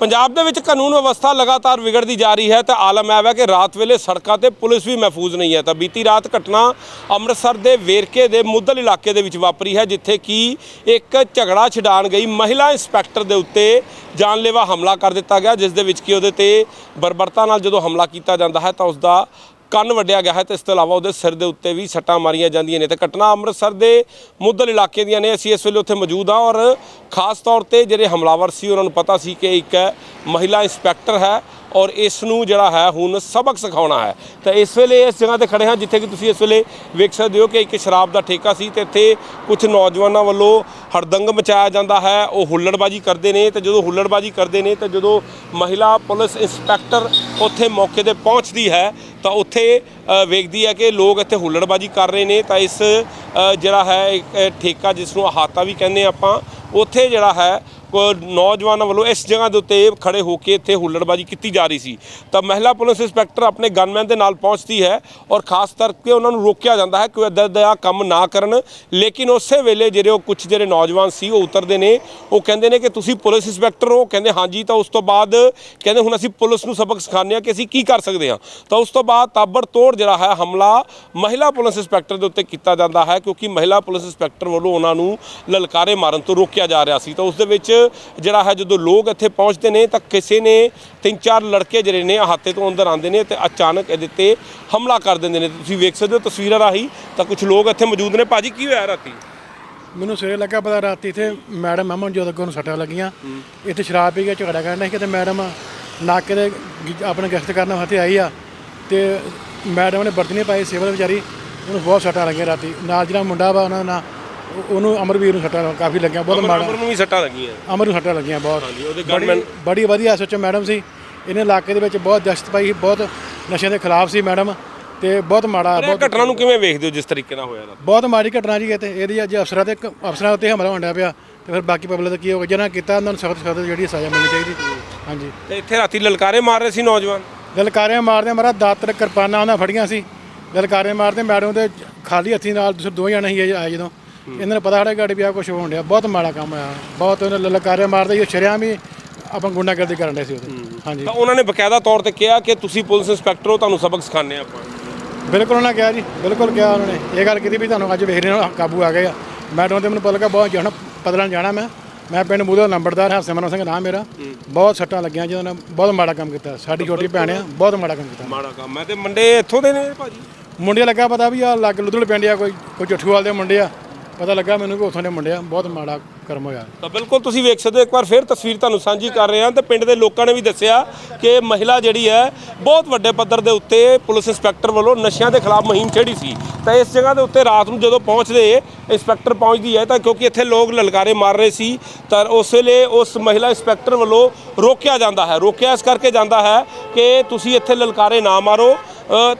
ਪੰਜਾਬ ਦੇ ਵਿੱਚ ਕਾਨੂੰਨ ਵਿਵਸਥਾ ਲਗਾਤਾਰ ਵਿਗੜਦੀ ਜਾ ਰਹੀ ਹੈ ਤੇ ਆਲਮ ਹੈ ਕਿ ਰਾਤ ਵੇਲੇ ਸੜਕਾਂ ਤੇ ਪੁਲਿਸ ਵੀ ਮਹਿਫੂਜ਼ ਨਹੀਂ ਹੈ। ਤਾਂ ਬੀਤੀ ਰਾਤ ਘਟਨਾ ਅੰਮ੍ਰਿਤਸਰ ਦੇ ਵੇਰਕੇ ਦੇ ਮੁੱਦਲ ਇਲਾਕੇ ਦੇ ਵਿੱਚ ਵਾਪਰੀ ਹੈ, ਜਿੱਥੇ ਕਿ ਇੱਕ ਝਗੜਾ ਛਡਾਣ ਗਈ ਮਹਿਲਾ ਇੰਸਪੈਕਟਰ ਦੇ ਉੱਤੇ ਜਾਨਲੇਵਾ ਹਮਲਾ ਕਰ ਦਿੱਤਾ ਗਿਆ, ਜਿਸ ਦੇ ਵਿੱਚ ਕਿ ਉਹਦੇ ਤੇ ਬਰਬਰਤਾ ਨਾਲ ਜਦੋਂ ਹਮਲਾ ਕੀਤਾ ਜਾਂਦਾ ਹੈ ਤਾਂ ਉਸ ਦਾ ਕੰਨ ਵੱਢਿਆ ਗਿਆ ਹੈ ਤੇ ਇਸ ਤੋਂ ਇਲਾਵਾ ਉਹਦੇ ਸਿਰ ਦੇ ਉੱਤੇ ਵੀ ਸੱਟਾਂ ਮਾਰੀਆਂ ਜਾਂਦੀਆਂ ਨੇ ਤੇ ਘਟਨਾ ਅੰਮ੍ਰਿਤਸਰ ਦੇ ਮੁੱਦਲ ਇਲਾਕੇ ਦੀਆਂ ਨੇ। ਅਸੀਂ ਇਸ ਵੇਲੇ ਉੱਥੇ ਮੌਜੂਦ ਹਾਂ ਔਰ ਖਾਸ ਤੌਰ ਤੇ ਜਿਹੜੇ ਹਮਲਾਵਰ ਸੀ, ਉਹਨਾਂ ਨੂੰ ਪਤਾ ਸੀ ਕਿ ਇੱਕ ਮਹਿਲਾ ਇੰਸਪੈਕਟਰ ਹੈ। ਔਰ ਇਸ ਨੂੰ ਜਿਹੜਾ ਹੈ ਹੁਣ ਸਬਕ ਸਿਖਾਉਣਾ ਹੈ। ਤਾਂ ਇਸ ਵੇਲੇ ਇਸ ਜਗ੍ਹਾ ਤੇ ਖੜੇ ਹਾਂ ਜਿੱਥੇ ਕਿ ਤੁਸੀਂ ਇਸ ਵੇਲੇ ਵੇਖ ਸਕਦੇ ਹੋ ਕਿ ਇੱਕ ਸ਼ਰਾਬ ਦਾ ਠੇਕਾ ਸੀ ਤੇ ਇੱਥੇ ਕੁਝ ਨੌਜਵਾਨਾਂ ਵੱਲੋਂ ਹੜਦੰਗ ਮਚਾਇਆ ਜਾਂਦਾ ਹੈ। ਉਹ ਹੁੱਲੜਬਾਜੀ ਕਰਦੇ ਨੇ ਤੇ ਜਦੋਂ ਹੁੱਲੜਬਾਜੀ ਕਰਦੇ ਨੇ ਤਾਂ ਜਦੋਂ ਮਹਿਲਾ ਪੁਲਿਸ ਇੰਸਪੈਕਟਰ ਉੱਥੇ ਮੌਕੇ ਤੇ ਪਹੁੰਚਦੀ ਹੈ ਤਾਂ ਉੱਥੇ ਵੇਖਦੀ ਹੈ ਕਿ ਲੋਕ ਇੱਥੇ ਹੁੱਲੜਬਾਜੀ ਕਰ ਰਹੇ ਨੇ। ਤਾਂ ਇਸ ਜਿਹੜਾ ਹੈ ਠੇਕਾ ਜਿਸ ਨੂੰ ਅਹਾਤਾ ਵੀ ਕਹਿੰਦੇ ਆਪਾਂ, ਉੱਥੇ ਜਿਹੜਾ ਹੈ ਨੌਜਵਾਨਾਂ ਵੱਲੋਂ ਇਸ ਜਗ੍ਹਾ ਦੇ ਉੱਤੇ ਖੜੇ ਹੋ ਕੇ ਇੱਥੇ ਹੁੱਲੜਬਾਜੀ ਕੀਤੀ ਜਾ ਰਹੀ ਸੀ। ਤਾਂ ਮਹਿਲਾ ਪੁਲਿਸ ਇੰਸਪੈਕਟਰ ਆਪਣੇ ਗਨਮੈਨ ਦੇ ਨਾਲ ਪਹੁੰਚਦੀ ਹੈ ਔਰ ਖਾਸ ਕਰਕੇ ਉਹਨਾਂ ਨੂੰ ਰੋਕਿਆ ਜਾਂਦਾ ਹੈ ਕਿ ਉਹ ਇੱਦਾਂ ਦਾ ਕੰਮ ਨਾ ਕਰਨ। ਲੇਕਿਨ ਉਸੇ ਵੇਲੇ ਜਿਹੜੇ ਉਹ ਕੁਝ ਜਿਹੜੇ ਨੌਜਵਾਨ ਸੀ, ਉਹ ਉਤਰਦੇ ਨੇ। ਉਹ ਕਹਿੰਦੇ ਨੇ ਕਿ ਤੁਸੀਂ ਪੁਲਿਸ ਇੰਸਪੈਕਟਰ ਹੋ। ਕਹਿੰਦੇ, ਹਾਂਜੀ, ਤਾਂ ਉਸ ਤੋਂ ਬਾਅਦ ਕਹਿੰਦੇ, ਹੁਣ ਅਸੀਂ ਪੁਲਿਸ ਨੂੰ ਸਬਕ ਸਿਖਾਉਂਦੇ ਹਾਂ ਕਿ ਅਸੀਂ ਕੀ ਕਰ ਸਕਦੇ ਹਾਂ। ਤਾਂ ਉਸ ਤੋਂ ਬਾਅਦ ਤਾਬੜ ਤੋੜ ਜਿਹੜਾ ਹੈ, ਹਮਲਾ ਮਹਿਲਾ ਪੁਲਿਸ ਇੰਸਪੈਕਟਰ ਦੇ ਉੱਤੇ ਕੀਤਾ ਜਾਂਦਾ ਹੈ। ਕਿਉਂਕਿ ਮਹਿਲਾ ਪੁਲਿਸ ਇੰਸਪੈਕਟਰ ਵੱਲੋਂ ਉਹਨਾਂ ਨੂੰ ਲਲਕਾਰੇ ਮਾਰਨ ਤੋਂ ਰੋਕਿਆ ਜਾ ਰਿਹਾ ਸੀ। ਤਾਂ ਉਸ ਦੇ ਵਿੱਚ ਜਿਹੜਾ ਹੈ ਜਦੋਂ ਲੋਕ ਇੱਥੇ ਪਹੁੰਚਦੇ ਨੇ ਤਾਂ ਕਿਸੇ ਨੇ ਤਿੰਨ ਚਾਰ ਲੜਕੇ ਜਿਹੜੇ ਨੇ ਅਹਾਤੇ ਤੋਂ ਅੰਦਰ ਆਉਂਦੇ ਨੇ ਤੇ ਅਚਾਨਕ ਇਹਦੇ ਤੇ ਹਮਲਾ ਕਰ ਦਿੰਦੇ ਨੇ। ਤੁਸੀਂ ਵੇਖ ਸਕਦੇ ਹੋ ਤਸਵੀਰਾਂ ਰਾਹੀਂ ਤਾਂ ਕੁਝ ਲੋਕ ਇੱਥੇ ਮੌਜੂਦ ਨੇ। ਭਾਜੀ, ਕੀ ਹੋਇਆ ਰਾਤੀ? ਮੈਨੂੰ ਸਵੇਰੇ ਲੱਗਾ ਪਤਾ, ਰਾਤੀ ਇੱਥੇ ਮੈਡਮ ਅਮਨ ਜੋਤ ਅੱਗੋਂ ਨੂੰ ਸੱਟਾਂ ਲੱਗੀਆਂ। ਇੱਥੇ ਸ਼ਰਾਬ ਪੀ ਕੇ ਝਗੜਾ ਕਰਨ ਸੀ ਕਿਤੇ ਮੈਡਮ ਨਾਕੇ ਦੇ ਗ- ਆਪਣੇ ਗਸ਼ਤ ਕਰਨ ਵਾਸਤੇ ਆਈ ਆ ਤੇ ਮੈਡਮ ਨੇ ਵਰਦੀ ਨਹੀਂ ਪਾਈ, ਸਿਵਲ ਵਿਚਾਰੀ, ਉਹਨੂੰ ਬਹੁਤ ਸੱਟਾਂ ਲੱਗੀਆਂ ਰਾਤੀ। ਨਾਲ ਜਿਹੜਾ ਮੁੰਡਾ ਵਾ, ਉਹਨਾਂ ਨਾਲ ਉਹਨੂੰ ਅਮਰਵੀਰ ਨੂੰ ਸੱਟਾਂ ਕਾਫੀ ਲੱਗੀਆਂ ਬਹੁਤ ਮਾੜਾ ਅਮਰ ਨੂੰ ਵੀ ਸੱਟਾਂ ਲੱਗੀਆਂ। ਅਮਰ ਨੂੰ ਸੱਟਾਂ ਲੱਗੀਆਂ ਬਹੁਤ। ਹਾਂਜੀ ਉਹਦੇ ਬੜੀ ਗਨਮੈਨ ਬੜੀ ਵਧੀਆ ਸੋਚੋ ਮੈਡਮ ਸੀ। ਇਹਨੇ ਇਲਾਕੇ ਦੇ ਵਿੱਚ ਬਹੁਤ ਦਸ਼ਤ ਪਾਈ ਸੀ, ਬਹੁਤ ਨਸ਼ਿਆਂ ਦੇ ਖਿਲਾਫ ਸੀ ਮੈਡਮ ਤੇ ਬਹੁਤ ਮਾੜਾ ਬਹੁਤ ਘਟਨਾ ਨੂੰ ਕਿਵੇਂ ਵੇਖਦੇ ਹੋ ਜਿਸ ਤਰੀਕੇ ਨਾਲ ਹੋਇਆ ਬਹੁਤ ਮਾੜੀ ਘਟਨਾ ਜੀ ਇਹ ਤੇ ਇਹਦੀ ਅੱਜ ਅਫਸਰਾਂ ਤੇ ਅਫਸਰਾਂ ਉੱਤੇ ਹਮਲਾ ਹੋਣ ਪਿਆ ਤੇ ਫਿਰ ਬਾਕੀ ਪਬਲਿਕ ਦਾ ਕੀ ਹੋਗਾ ਜਿਹਨਾਂ ਕੀਤਾ ਉਹਨਾਂ ਨੂੰ ਸਖਤ ਸਖਤ ਜਿਹੜੀ ਸਜ਼ਾ ਮਿਲਣੀ ਚਾਹੀਦੀ। ਹਾਂਜੀ। ਤੇ ਇੱਥੇ ਰਾਤੀ ਲਲਕਾਰੇ ਮਾਰ ਰਹੇ ਸੀ ਨੌਜਵਾਨ? ਲਲਕਾਰਿਆਂ ਮਾਰਦੇ ਮਾਰਾ ਦਾਤਰ ਕਿਰਪਾਨਾਂ ਉਹਨਾਂ ਫੜੀਆਂ ਸੀ। ਲਲਕਾਰੇ ਮਾਰਦੇ ਮੈਡਮ ਦੇ ਖਾਲੀ ਹੱਥੀ ਨਾਲ ਦੋ ਜਣੇ ਸੀ ਆਏ ਜਦੋਂ। ਇਹਨਾਂ ਨੂੰ ਪਤਾ ਸਾਡਾ ਗਾੜੀ ਵੀ ਆ ਕੁਝ ਹੋਣ ਡਿਆ ਬਹੁਤ ਮਾੜਾ ਕੰਮ ਆ ਬਹੁਤ ਉਹਨੇ ਲਲਕਾਰੇ ਮਾਰਦੇ ਇਹ ਸ਼ਰਿਆਂ ਵੀ ਆਪਾਂ ਗੁੰਡਾਗਰਦੀ ਕਰਨ ਡਏ ਸੀ ਉਹਦੇ। ਹਾਂਜੀ। ਤਾਂ ਉਹਨਾਂ ਨੇ ਬਕਾਇਦਾ ਤੌਰ ਤੇ ਕਿਹਾ ਕਿ ਤੁਸੀਂ ਪੁਲਿਸ ਇੰਸਪੈਕਟਰ ਹੋ ਤੁਹਾਨੂੰ ਸਬਕ ਹਾਂ ਆਪਾਂ। ਬਿਲਕੁਲ ਉਹਨਾਂ ਕਿਹਾ ਜੀ ਬਿਲਕੁਲ ਕਿਹਾ ਉਹਨਾਂ ਨੇ। ਇਹ ਗੱਲ ਕੀਤੀ ਵੀ ਤੁਹਾਨੂੰ ਅੱਜ ਵੇਖ ਰਹੇ ਹੋ ਕਾਬੂ ਆ ਗਏ ਆ। ਮੈਡਮ ਤੇ ਮੈਨੂੰ ਪਤਾ ਲੱਗਾ ਬਹੁਤ ਜਾਣਾ ਪਤਲਣ ਜਾਣਾ ਮੈਂ। ਮੈਂ ਪਿੰਡ ਮੂਦਾ ਨੰਬਰਦਾਰ ਹਾਂ ਸਿਮਰਨ ਸਿੰਘ ਨਾਮ ਮੇਰਾ। ਬਹੁਤ ਸੱਟਾਂ ਲੱਗੀਆਂ ਜਦੋਂ ਨੇ ਬਹੁਤ ਮਾੜਾ ਕੰਮ ਕੀਤਾ। ਸਾਡੀ ਛੋਟੀ ਭੈਣ ਆ ਬਹੁਤ ਮਾੜਾ ਕੰਮ ਕੀਤਾ। ਮਾੜਾ ਕੰਮ ਹੈ। ਤੇ ਮੰਡੇ ਇੱਥੋਂ ਦੇ ਨੇ ਭਾਜੀ? ਮੁੰਡੇ ਲੱਗਾ ਪਤਾ ਵੀ ਆ ਲੱਗ ਲੁਧੜ ਪਿੰਡ ਆ ਕੋਈ ਕੋਈ ਜੱਠੂਵਾਲ ਦੇ ਮੁੰਡੇ ਆ। ਪਤਾ ਲੱਗਾ ਮੈਨੂੰ ਕਿ ਉੱਥੋਂ ਦੇ ਮੁੰਡੇ ਆ ਬਹੁਤ ਮਾੜਾ ਕਰਮ ਹੋਇਆ। ਤਾਂ ਬਿਲਕੁਲ ਤੁਸੀਂ ਵੇਖ ਸਕਦੇ ਹੋ, ਇੱਕ ਵਾਰ ਫਿਰ ਤਸਵੀਰ ਤੁਹਾਨੂੰ ਸਾਂਝੀ ਕਰ ਰਹੇ ਹਾਂ ਤੇ ਪਿੰਡ ਦੇ ਲੋਕਾਂ ਨੇ ਵੀ ਦੱਸਿਆ ਕਿ ਮਹਿਲਾ ਜਿਹੜੀ ਹੈ, ਬਹੁਤ ਵੱਡੇ ਪੱਧਰ ਦੇ ਉੱਤੇ ਪੁਲਿਸ ਇੰਸਪੈਕਟਰ ਵੱਲੋਂ ਨਸ਼ਿਆਂ ਦੇ ਖਿਲਾਫ ਮੁਹਿੰਮ ਛੇੜੀ ਸੀ। ਤਾਂ ਇਸ ਜਗ੍ਹਾ ਦੇ ਉੱਤੇ ਰਾਤ ਨੂੰ ਜਦੋਂ ਪਹੁੰਚਦੇ ਇੰਸਪੈਕਟਰ ਪਹੁੰਚਦੀ ਹੈ, ਤਾਂ ਕਿਉਂਕਿ ਇੱਥੇ ਲੋਕ ਲਲਕਾਰੇ ਮਾਰ ਰਹੇ ਸੀ, ਤਾਂ ਉਸ ਵੇਲੇ ਉਸ ਮਹਿਲਾ ਇੰਸਪੈਕਟਰ ਵੱਲੋਂ ਰੋਕਿਆ ਜਾਂਦਾ ਹੈ। ਰੋਕਿਆ ਇਸ ਕਰਕੇ ਜਾਂਦਾ ਹੈ ਕਿ ਤੁਸੀਂ ਇੱਥੇ ਲਲਕਾਰੇ ਨਾ ਮਾਰੋ।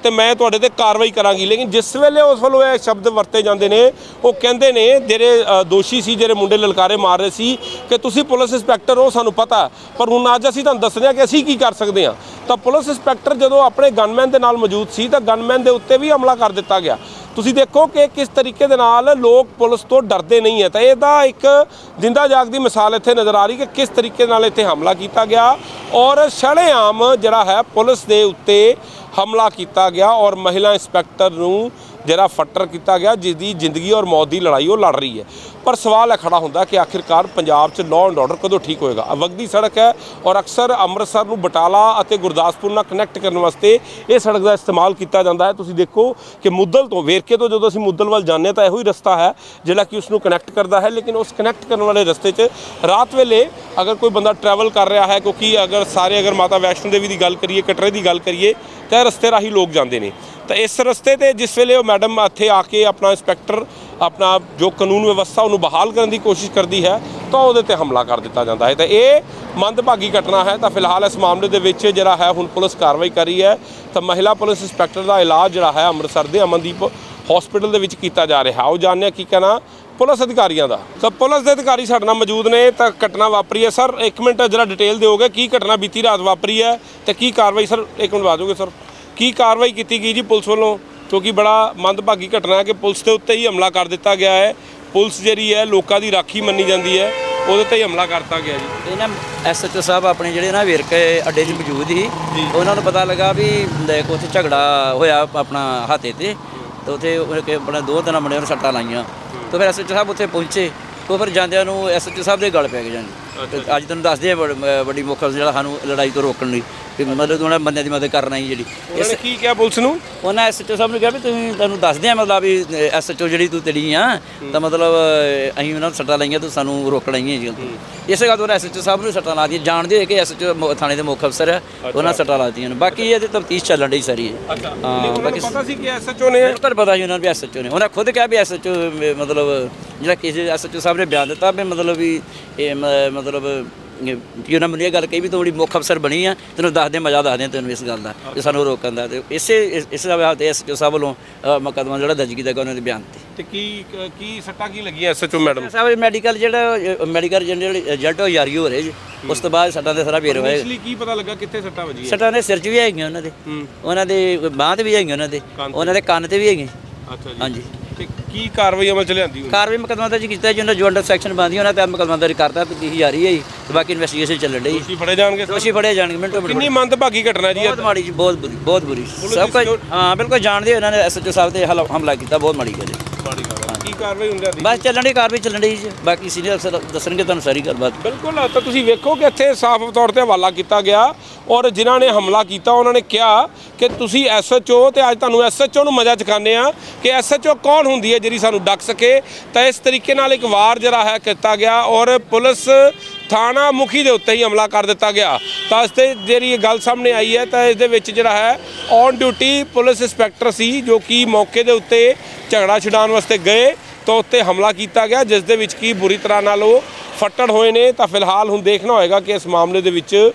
ਤੇ ਮੈਂ ਤੁਹਾਡੇ ਤੇ ਕਾਰਵਾਈ ਕਰਾਂਗੀ। ਲੇਕਿਨ ਜਿਸ ਵੇਲੇ ਉਸ ਵੱਲੋਂ ਇਹ ਸ਼ਬਦ ਵਰਤੇ ਜਾਂਦੇ ਨੇ, ਉਹ ਕਹਿੰਦੇ ਨੇ, ਜਿਹੜੇ ਦੋਸ਼ੀ ਸੀ, ਜਿਹੜੇ ਮੁੰਡੇ ਲਲਕਾਰੇ ਮਾਰ ਰਹੇ ਸੀ, ਕਿ ਤੁਸੀਂ ਪੁਲਿਸ ਇੰਸਪੈਕਟਰ ਹੋ, ਸਾਨੂੰ ਪਤਾ। ਪਰ ਹੁਣ ਅੱਜ ਅਸੀਂ ਤੁਹਾਨੂੰ ਦੱਸਦੇ ਹਾਂ ਕਿ ਅਸੀਂ ਕੀ ਕਰ ਸਕਦੇ ਹਾਂ। ਤਾਂ ਪੁਲਿਸ ਇੰਸਪੈਕਟਰ ਜਦੋਂ ਆਪਣੇ ਗਨਮੈਨ ਦੇ ਨਾਲ ਮੌਜੂਦ ਸੀ, ਤਾਂ ਗਨਮੈਨ ਦੇ ਉੱਤੇ ਵੀ ਹਮਲਾ ਕਰ ਦਿੱਤਾ ਗਿਆ। ਤੁਸੀਂ ਦੇਖੋ ਕਿ ਕਿਸ ਤਰੀਕੇ ਦੇ ਨਾਲ ਲੋਕ ਪੁਲਿਸ ਤੋਂ ਡਰਦੇ ਨਹੀਂ ਹੈ। ਤਾਂ ਇਹਦਾ ਇੱਕ ਜਿੰਦਾ ਜਾਗਦੀ ਮਿਸਾਲ ਇੱਥੇ ਨਜ਼ਰ ਆ ਰਹੀ ਕਿ ਕਿਸ ਤਰੀਕੇ ਨਾਲ ਇੱਥੇ ਹਮਲਾ ਕੀਤਾ ਗਿਆ। ਔਰ ਸ਼ਰੇਆਮ ਜਿਹੜਾ ਹੈ, ਪੁਲਿਸ ਦੇ ਉੱਤੇ ਹਮਲਾ ਕੀਤਾ ਗਿਆ ਔਰ ਮਹਿਲਾ ਇੰਸਪੈਕਟਰ ਨੂੰ ਜਿਹੜਾ ਫੱਟਰ ਕੀਤਾ ਗਿਆ ਜਿਸ ਦੀ ਜ਼ਿੰਦਗੀ ਔਰ ਮੌਤ ਦੀ ਲੜਾਈ ਉਹ ਲੜ ਰਹੀ ਹੈ। ਪਰ ਸਵਾਲ ਇਹ ਖੜਾ ਹੁੰਦਾ ਕਿ ਆਖਿਰਕਾਰ ਪੰਜਾਬ 'ਚ ਲਾਅ ਐਂਡ ਆਰਡਰ ਕਦੋਂ ਠੀਕ ਹੋਏਗਾ? ਵਗਦੀ ਸੜਕ ਹੈ ਔਰ ਅਕਸਰ ਅੰਮ੍ਰਿਤਸਰ ਨੂੰ ਬਟਾਲਾ ਅਤੇ ਗੁਰਦਾਸਪੁਰ ਨਾਲ ਕਨੈਕਟ ਕਰਨ ਵਾਸਤੇ ਇਹ ਸੜਕ ਦਾ ਇਸਤੇਮਾਲ ਕੀਤਾ ਜਾਂਦਾ ਹੈ। ਤੁਸੀਂ ਦੇਖੋ ਕਿ ਮੁੱਦਲ ਤੋਂ, ਵੇਰਕੇ ਤੋਂ ਜਦੋਂ ਅਸੀਂ ਮੁੱਦਲ ਵੱਲ ਜਾਂਦੇ ਹਾਂ ਤਾਂ ਇਹੋ ਹੀ ਰਸਤਾ ਹੈ ਜਿਹੜਾ ਕਿ ਉਸ ਨੂੰ ਕਨੈਕਟ ਕਰਦਾ ਹੈ। ਲੇਕਿਨ ਉਸ ਕਨੈਕਟ ਕਰਨ ਵਾਲੇ ਰਸਤੇ 'ਚ ਰਾਤ ਵੇਲੇ ਅਗਰ ਕੋਈ ਬੰਦਾ ਟਰੈਵਲ ਕਰ ਰਿਹਾ ਹੈ, ਕਿਉਂਕਿ ਅਗਰ ਸਾਰੇ ਅਗਰ ਮਾਤਾ ਵੈਸ਼ਨੋ ਦੇਵੀ ਦੀ ਗੱਲ ਕਰੀਏ, ਕਟਰੇ ਦੀ ਗੱਲ ਕਰੀਏ, ਤਾਂ ਇਹ ਰਸਤੇ ਰਾਹੀਂ ਲੋਕ ਜਾਂਦੇ ਨੇ। ਤਾਂ ਇਸ ਰਸਤੇ ਤੇ ਜਿਸ ਵੇਲੇ ਉਹ ਮੈਡਮ ਇੱਥੇ ਆ ਕੇ ਆਪਣਾ ਇੰਸਪੈਕਟਰ, ਆਪਣਾ ਜੋ ਕਾਨੂੰਨ ਵਿਵਸਥਾ ਉਹਨੂੰ ਬਹਾਲ ਕਰਨ ਦੀ ਕੋਸ਼ਿਸ਼ ਕਰਦੀ ਹੈ, ਤਾਂ ਉਹਦੇ ਤੇ ਹਮਲਾ ਕਰ ਦਿੱਤਾ ਜਾਂਦਾ ਹੈ। ਤਾਂ ਇਹ ਮੰਦਭਾਗੀ ਘਟਨਾ ਹੈ। ਤਾਂ ਫਿਲਹਾਲ ਇਸ ਮਾਮਲੇ ਦੇ ਵਿੱਚ ਜਿਹੜਾ ਹੈ, ਹੁਣ ਪੁਲਿਸ ਕਾਰਵਾਈ ਕਰ ਰਹੀ ਹੈ। ਤਾਂ ਮਹਿਲਾ ਪੁਲਿਸ ਇੰਸਪੈਕਟਰ ਦਾ ਇਲਾਜ ਜਿਹੜਾ ਹੈ, ਅੰਮ੍ਰਿਤਸਰ ਦੇ ਅਮਨਦੀਪ ਹਸਪੀਟਲ ਦੇ ਵਿੱਚ ਕੀਤਾ ਜਾ ਰਿਹਾ ਉਹ ਜਾਣਿਆ ਕੀ ਕਹਿਣਾ? ਪੁਲਿਸ ਅਧਿਕਾਰੀਆਂ ਦਾ। ਤਾਂ ਪੁਲਿਸ ਦੇ ਅਧਿਕਾਰੀ ਸਾਡੇ ਨਾਲ ਮੌਜੂਦ ਨੇ। ਤਾਂ ਘਟਨਾ ਵਾਪਰੀ ਹੈ। ਸਰ, ਇੱਕ ਮਿੰਟ ਜਰਾ ਡਿਟੇਲ ਦਿਓਗੇ ਕੀ ਘਟਨਾ ਬੀਤੀ ਰਾਤ ਵਾਪਰੀ ਹੈ ਤੇ ਕੀ ਕਾਰਵਾਈ? ਸਰ, ਇੱਕ ਮਿੰਟ ਬਾਅਦ ਸਰ। ਕੀ ਕਾਰਵਾਈ ਕੀਤੀ ਗਈ ਜੀ ਪੁਲਿਸ ਵੱਲੋਂ? ਕਿਉਂਕਿ ਬੜਾ ਮੰਦਭਾਗੀ ਘਟਨਾ ਹੈ ਕਿ ਪੁਲਿਸ ਦੇ ਉੱਤੇ ਹੀ ਹਮਲਾ ਕਰ ਦਿੱਤਾ ਗਿਆ ਹੈ। ਪੁਲਿਸ ਜਿਹੜੀ ਹੈ ਲੋਕਾਂ ਦੀ ਰਾਖੀ ਮੰਨੀ ਜਾਂਦੀ ਹੈ। ਉਹਦੇ ਤੇ ਹੀ ਹਮਲਾ ਕਰਤਾ ਗਿਆ ਜੀ। ਇਹ ਨਾ ਐਸਐਚਓ ਸਾਹਿਬ ਆਪਣੇ ਜਿਹੜੇ ਨਾ ਵੇਰਕੇ ਅੱਡੇ 'ਚ ਮੌਜੂਦ ਸੀ ਉਹਨਾਂ ਨੂੰ ਪਤਾ ਲੱਗਾ ਵੀ ਦੇਖ ਉੱਥੇ ਝਗੜਾ ਹੋਇਆ ਆਪਣਾ ਹਾਤੇ ਤੇ। ਤੇ ਉੱਥੇ ਆਪਣਾ ਦੋ ਤਿੰਨ ਮੁੰਡਿਆਂ ਨੂੰ ਸੱਟਾਂ ਲਾਈਆਂ। ਤੇ ਫਿਰ ਐਸਐਚਓ ਸਾਹਿਬ ਉੱਥੇ ਪਹੁੰਚੇ। ਤੇ ਫਿਰ ਜਾਂਦਿਆਂ ਨੂੰ ਐਸਐਚਓ ਸਾਹਿਬ ਦੇ ਗਲ ਪੈ ਗਏ ਜਾਨੀ ਤੇ ਅੱਜ ਤੁਹਾਨੂੰ ਦੱਸਦੇ ਆ ਵੱਡੀ ਮੁੱਖ ਜਿਹੜਾ ਸਾਨੂੰ ਲੜਾਈ ਤੋਂ ਰੋਕਣ ਲਈ ਵੀ ਮਤਲਬ ਉਹਨਾਂ ਬੰਦਿਆਂ ਦੀ ਮਦਦ ਕਰਨਾ ਹੀ ਜਿਹੜੀ। ਉਹਨਾਂ ਨੇ ਕੀ ਕਿਹਾ ਪੁਲਿਸ ਨੂੰ? ਉਹਨਾਂ ਐਸਐਚਓ ਸਾਹਿਬ ਨੂੰ ਕਿਹਾ ਵੀ ਤੁਸੀਂ ਤੁਹਾਨੂੰ ਦੱਸਦੇ ਆ ਮਤਲਬ ਵੀ ਐਸਐਚਓ ਜਿਹੜੀ ਤੂੰ ਤੇਰੀ ਆ ਤਾਂ ਮਤਲਬ ਅਹ, ਅਸੀਂ ਉਹਨਾਂ ਨੂੰ ਸੱਟਾਂ ਲਾਈਆਂ ਤੂੰ ਸਾਨੂੰ ਰੋਕਣਾ ਹੀ ਹੈ ਜੀ ਇਸੇ ਗੱਲ ਤੋਂ ਐਸਐਚਓ ਸਾਹਿਬ ਨੂੰ ਸੱਟਾਂ ਲਾ ਦਿੱਤੀਆਂ। ਜਾਣਦੇ ਹੋਏ ਕਿ ਐਸਐਚਓ ਥਾਣੇ ਦੇ ਮੁੱਖ ਅਫਸਰ ਆ ਉਹਨਾਂ ਸੱਟਾਂ ਲਾ ਦਿੱਤੀਆਂ ਨੇ। ਬਾਕੀ ਇਹਦੇ ਤਫਤੀਸ਼ ਚੱਲਣ ਡਈ ਸਾਰੀ। ਹੈ ਅੱਛਾ ਹਾਂ, ਬਾਕੀ- ਪਤਾ ਸੀ ਕਿ ਐਸਐਚਓ ਨੇ ਬਿਲਕੁਲ ਪਤਾ ਜੀ ਉਹਨਾਂ ਨੂੰ ਵੀ ਐਸਐਚਓ ਨੇ। ਉਹਨਾਂ ਖੁਦ ਕਿਹਾ ਵੀ ਐਸਐਚਓ ਮਤਲਬ ਜਿਹੜਾ ਕਿਸੇ ਐਸਐਚਓ ਸਾਹਿਬ ਨੇ ਬਿਆਨ ਦਿੱਤਾ ਵੀ ਮਤਲਬ ਵੀ ਇਹ ਮ- ਮਤਲਬ ਇਹ ਕਿ ਉਹਨਾਂ ਮੈਨੂੰ ਇਹ ਗੱਲ ਕਹੀ ਵੀ ਤੂੰ ਬੜੀ ਮੁੱਖ ਅਫਸਰ ਬਣੀ ਆ ਤੈਨੂੰ ਦੱਸ ਦੇ ਮਜ਼ਾ ਦੱਸ ਦੇ ਤੈਨੂੰ ਇਸ ਗੱਲ ਦਾ ਵੀ ਸਾਨੂੰ ਰੋਕਣ ਦਾ। ਤੇ ਇਸੇ ਇਸ- ਇਸ ਦਾ ਤੇ ਐਸਐਚਓ ਸਾਹਿਬ ਵੱਲੋਂ ਅ, ਮੁਕੱਦਮਾ ਜਿਹੜਾ ਦਰਜ ਕੀਤਾ ਗਿਆ ਉਹਨਾਂ ਦੇ ਬਿਆਨ ਤੇ। ਤੇ ਕੀ ਕੀ ਸੱਟਾਂ ਕੀ ਲੱਗੀਆਂ ਐਸਐਚਓ ਮੈਡਮ ਸਾਹਿਬ ਮੈਡੀਕਲ ਜਿਹੜਾ ਮੈਡੀਕਲ ਜਨਰਲ ਰਿਜ਼ਲਟ ਹੋ ਜਾਰੀ ਹੋ ਰਿਹਾ ਜੀ। ਉਸ ਤੋਂ ਬਾਅਦ ਸਾਡਾ ਦੇ ਸਾਰਾ ਵੇਰ ਹੋਏਗਾ ਲਈ ਕੀ ਪਤਾ ਲੱਗਾ ਕਿੱਥੇ ਸੱਟਾਂ ਵੱਜੀਆਂ? ਸੱਟਾਂ ਦੇ ਸਿਰ 'ਚ ਵੀ ਹੈਗੀਆਂ ਉਹਨਾਂ ਦੇ। ਉਹਨਾਂ ਦੇ ਬਾਂਹ ਤੇ ਵੀ ਹੈਗੀਆਂ ਉਹਨਾਂ ਦੇ। ਤੇ। ਉਹਨਾਂ ਦੇ ਕੰਨ ਤੇ ਵੀ ਹੈਗੀਆਂ। ਅੱਛਾ ਜੀ। ਹਾਂਜੀ। ਤੇ ਕੀ ਕਾਰਵਾਈ ਅਮਲ ਚ ਲਿਆਂਦੀ ਹੁਣ ਕਾਰਵਾਈ ਮੁਕੱਦਮਾ ਦਰਜ ਕੀਤਾ ਜੀ ਉਹਨਾਂ ਜੋ ਅੰਡਰ ਸੈਕਸ਼ਨ ਬੰਦੀ ਉਹਨਾਂ ਤੇ ਮੁਕੱਦਮਾ ਦਰਜ ਕਰਤਾ ਤੇ ਜਾ ਰਹੀ ਹੈ ਜੀ ਤੇ ਬਾਕੀ ਇਨਵੈਸਟੀਗੇਸ਼ਨ ਚੱਲਣ ਡਈ। ਦੋਸ਼ੀ ਫੜੇ ਜਾਣਗੇ ਸਰ? ਦੋਸ਼ੀ ਫੜੇ ਜਾਣਗੇ ਮਿੰਟੋ ਮਿੰਟ ਕਿੰਨੀ ਮੰਦਭਾਗੀ ਘਟਨਾ ਜੀ ਇਹ? ਬਹੁਤ ਮਾੜੀ ਜੀ ਬਹੁਤ ਬੁਰੀ ਬਹੁਤ ਬੁਰੀ। ਸਭ ਕੁਝ ਹਾਂ ਬਿਲਕੁਲ ਜਾਣਦੇ ਹੋ ਇਹਨਾਂ ਨੇ ਐਸਐਚਓ ਸਾਹਿਬ ਤੇ ਹਲ- ਹਮਲਾ ਕੀਤਾ ਬਹੁਤ ਮਾੜੀ ਗੱਲ ਹੈ ਹੈ। ਕਾਰਵਾਈ ਹੁੰਦੀ ਦੀ? ਬਸ ਚੱਲਣ ਦੀ ਕਾਰਵਾਈ ਚੱਲਣ ਦੀ ਬਾਕੀ ਸੀਨੀਅਰ ਅਫਸਰ ਦੱਸਣਗੇ ਤੁਹਾਨੂੰ ਸਾਰੀ ਗੱਲਬਾਤ। ਬਿਲਕੁਲ ਤਾਂ ਤੁਸੀਂ ਵੇਖੋ ਕਿ ਇੱਥੇ ਸਾਫ਼ ਤੌਰ ਤੇ ਹਵਾਲਾ ਕੀਤਾ ਗਿਆ ਔਰ ਜਿਨ੍ਹਾਂ ਨੇ ਹਮਲਾ ਕੀਤਾ ਉਹਨਾਂ ਨੇ ਕਿਹਾ ਕਿ ਤੁਸੀਂ ਐਸਐਚਓ ਤੇ ਅੱਜ ਤੁਹਾਨੂੰ ਐਸਐਚਓ ਨੂੰ ਮਜ਼ਾ ਚਖਾਣੇ ਆ ਕਿ ਐਸਐਚਓ ਕੌਣ ਹੁੰਦੀ ਹੈ ਜਿਹੜੀ ਸਾਨੂੰ ਡੱਕ ਸਕੇ। ਤਾਂ ਇਸ ਤਰੀਕੇ ਨਾਲ ਇੱਕ ਵਾਰ ਜਿਹੜਾ ਹੈ ਕੀਤਾ ਗਿਆ ਔਰ ਪੁਲਿਸ ਥਾਣਾ ਮੁਖੀ ਦੇ ਉੱਤੇ ਹੀ ਹਮਲਾ ਕਰ ਦਿੱਤਾ ਗਿਆ। ਤਾਂ ਇਸ ਤੇ ਜਿਹੜੀ ਇਹ ਗੱਲ ਸਾਹਮਣੇ ਆਈ ਹੈ ਤਾਂ ਇਸ ਦੇ ਵਿੱਚ ਜਿਹੜਾ ਹੈ ਔਨ ਡਿਊਟੀ ਪੁਲਿਸ ਇੰਸਪੈਕਟਰ ਸੀ ਜੋ ਕਿ ਮੌਕੇ ਦੇ ਉੱਤੇ ਝਗੜਾ ਛਡਾਉਣ ਵਾਸਤੇ ਗਏ। ਤਾਂ ਉੱਤੇ ਹਮਲਾ ਕੀਤਾ ਗਿਆ, ਜਿਸ ਦੇ ਵਿੱਚ ਕੀ ਬੁਰੀ ਤਰ੍ਹਾਂ ਨਾਲ ਉਹ ਫੱਟੜ ਹੋਏ ਨੇ, ਤਾਂ ਫਿਲਹਾਲ ਹੁਣ ਦੇਖਣਾ ਹੋਏਗਾ ਕਿ ਇਸ ਮਾਮਲੇ ਦੇ ਵਿੱਚ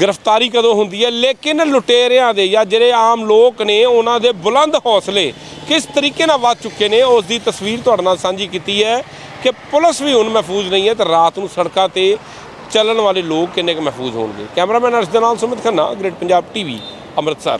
ਗ੍ਰਿਫਤਾਰੀ ਕਦੋਂ ਹੁੰਦੀ ਹੈ। ਲੇਕਿਨ ਲੁਟੇਰਿਆਂ ਦੇ ਜਾਂ ਜਿਹੜੇ ਆਮ ਲੋਕ ਨੇ, ਉਹਨਾਂ ਦੇ ਬੁਲੰਦ ਹੌਸਲੇ ਕਿਸ ਤਰੀਕੇ ਨਾਲ ਵੱਧ ਚੁੱਕੇ ਨੇ, ਉਸ ਦੀ ਤਸਵੀਰ ਤੁਹਾਡੇ ਨਾਲ ਸਾਂਝੀ ਕੀਤੀ ਹੈ ਕਿ ਪੁਲਿਸ ਵੀ ਹੁਣ ਮਹਿਫੂਜ਼ ਨਹੀਂ ਹੈ ਤੇ ਰਾਤ ਨੂੰ ਸੜਕਾਂ ਤੇ ਚੱਲਣ ਵਾਲੇ ਲੋਕ ਕਿੰਨੇ ਕੁ ਮਹਿਫੂਜ਼ ਹੋਣਗੇ। ਕੈਮਰਾਮੈਨ ਅਰਸ਼ ਦੇ ਨਾਲ ਸੁਮਿਤ ਖੰਨਾ, ਗ੍ਰੇਟ ਪੰਜਾਬ ਟੀਵੀ, ਅੰਮ੍ਰਿਤਸਰ।